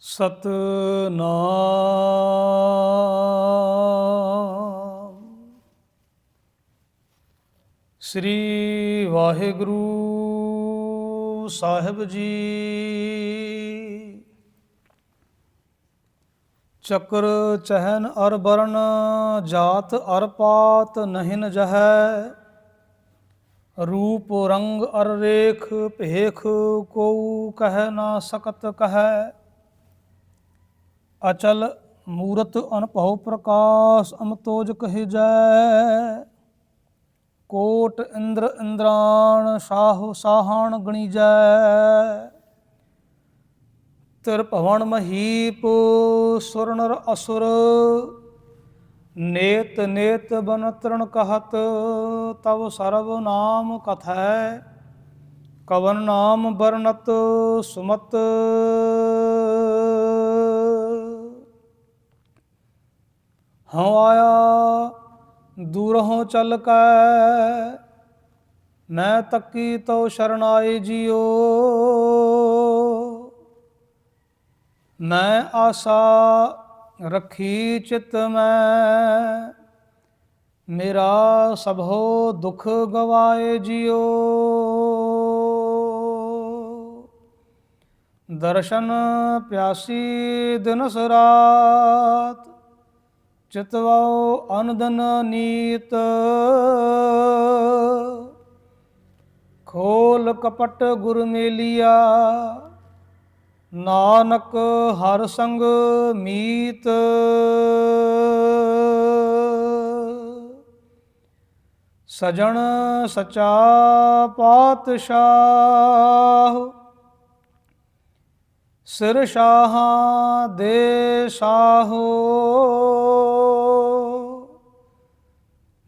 ਸਤਨਾਮ। ਸ੍ਰੀ ਵਾਹਿਗੁਰੂ ਸਾਹਿਬ ਜੀ। ਚਕਰ ਚਹਨ ਅਰ burn, ਜਾਤ ਅਰ ਪਾਤ ਨਹਿਨ ਜਹੈ। ਰੂਪ ਰੰਗ ਅਰ ਰੇਖ ਭੇਖ ਕੋ ਕਹਿ ਨਾ ਸਕਤ ਕਹੈ। ਅਚਲ ਮੂਰਤ ਅਨਭਉ ਪ੍ਰਕਾਸ਼ ਅਮਤੋਜ ਕਹਿਜੈ। ਕੋਟ ਇੰਦਰ ਇੰਦਰਾਣ ਸਾਹ ਸਾਹਣ ਗਣੀਜੈ। ਤਿਰ ਭਵਨ ਮਹੀਪ ਸੁਰ ਅਸੁਰ। ਨੇਤ ਨੇਤ ਬਨ ਤ੍ਰਣ ਕਹਤ, ਤਵ ਸਰਬ ਨਾਮ ਕਥੈ। ਕਵਨ ਨਾਮ ਬਰਨਤ ਸੁਮਤ ਹਉ ਆਇਆ ਦੂਰੋਂ ਚੱਲ ਕੈ ਮੈਂ ਤੱਕੀ ਤੋ ਸ਼ਰਨਾਏ ਜਿਉ। ਮੈਂ ਆਸਾ ਰੱਖੀ ਚਿਤ ਮੈਂ, ਮੇਰਾ ਸਭੋ ਦੁਖ ਗਵਾਏ ਜਿਉ। ਦਰਸ਼ਨ ਪਿਆਸੀ ਦਿਨਸ ਰਾਤ ਚਿਤਵਾਉ ਅਨੰਦਨ ਨੀਤ। ਖੋਲ ਕਪਟ ਗੁਰ ਮੇਲੀਆ, ਨਾਨਕ ਹਰ ਸੰਗ ਮੀਤ। ਸਜਣ ਸਚਾ ਪਾਤਸ਼ਾਹ, ਸਿਰ ਸ਼ਾਹਾਂ ਦੇ ਸਾਹੋ।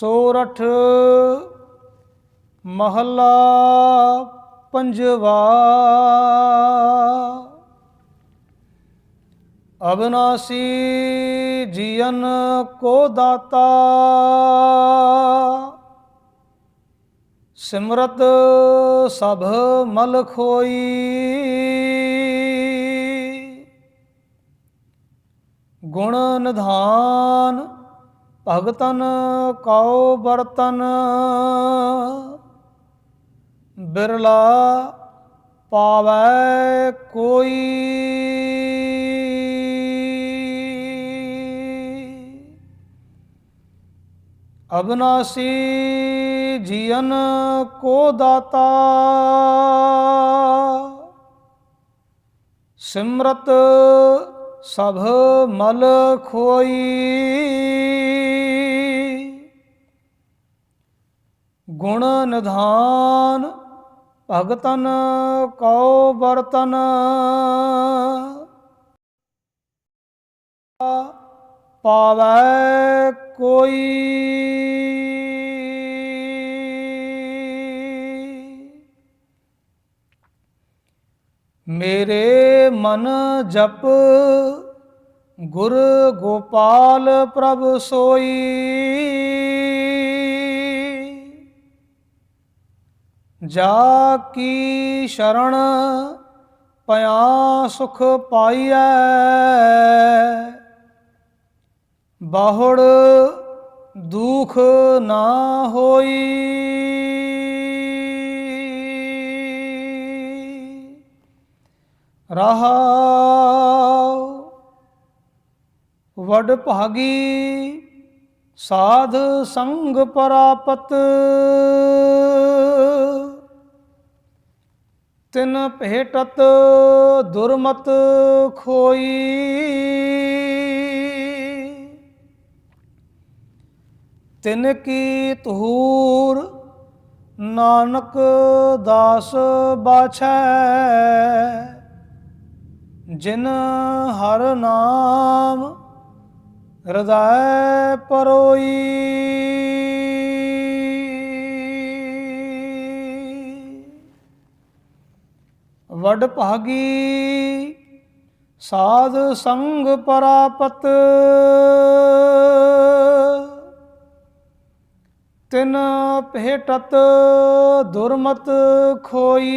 ਸੋਰਠ ਮਹੱਲਾ ਪੰਜਵਾ। ਅਬਨਾਸੀ ਜੀਵਨ ਕੋ ਦਾਤਾ। ਸਿਮਰਤ ਸਭ ਮਲ ਖੋਈ। ਗੁਣ ਨਿਧਾਨ ਭਗਤਨ ਕਉ ਬਰਤਨ ਬਿਰਲਾ ਪਾਵੈ ਕੋਈ। ਅਬਨਾਸੀ ਜੀਵਨ ਕੋ ਦਾਤਾ। ਸਿਮਰਤ ਸਭ ਮਲ ਖੋਈ। ਗੁਣ ਨਿਧਾਨ ਭਗਤਨ ਕਉ ਬਰਤਨ ਪਾਵੈ ਕੋਈ। ਮੇਰੇ ਮਨ ਜਪ, ਗੁਰ ਗੋਪਾਲ ਪ੍ਰਭ ਸੋਈ। ਜਾ ਕੀ ਸ਼ਰਣ ਪਿਆ ਸੁਖ ਪਾਈਐ? ਬਾਹੜ ਦੁਖ ਨਾ ਹੋਈ। ਰਹਾਉ ਵਡ ਭਾਗੀ ਸਾਧ ਸੰਗ ਪ੍ਰਾਪਤ। ਤਿਨ ਭੇਟਤ ਦੁਰਮਤ ਖੋਈ। ਤਿਨ ਕੀ ਤਹੂਰ ਨਾਨਕ ਦਾਸ ਬਾਛੈ। ਜਿਨ ਹਰ ਨਾਮ ਹਿਰਦੈ ਪਰੋਈ। ਵਡ ਭਾਗੀ ਸਾਧ ਸੰਗ ਪਰਾਪਤ। ਤਿਨ ਭੇਟਤ ਦੁਰਮਤ ਖੋਈ।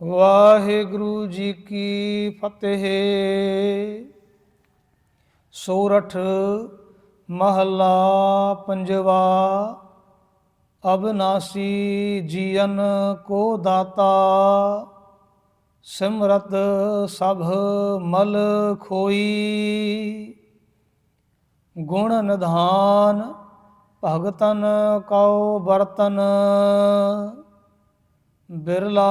ਵਾਹਿਗੁਰੂ ਜੀ ਕੀ ਫਤਿਹ। ਸੋਰਠ ਮਹੱਲਾ ਪੰਜਵਾ, ਅਬਨਾਸੀ ਜੀਵਨ ਕੋ ਦਾਤਾ, ਸਿਮਰਤ ਸਭ ਮਲ ਖੋਈ। ਗੁਣ ਨਿਧਾਨ ਭਗਤਨ ਕਉ ਬਰਤਨ ਬਿਰਲਾ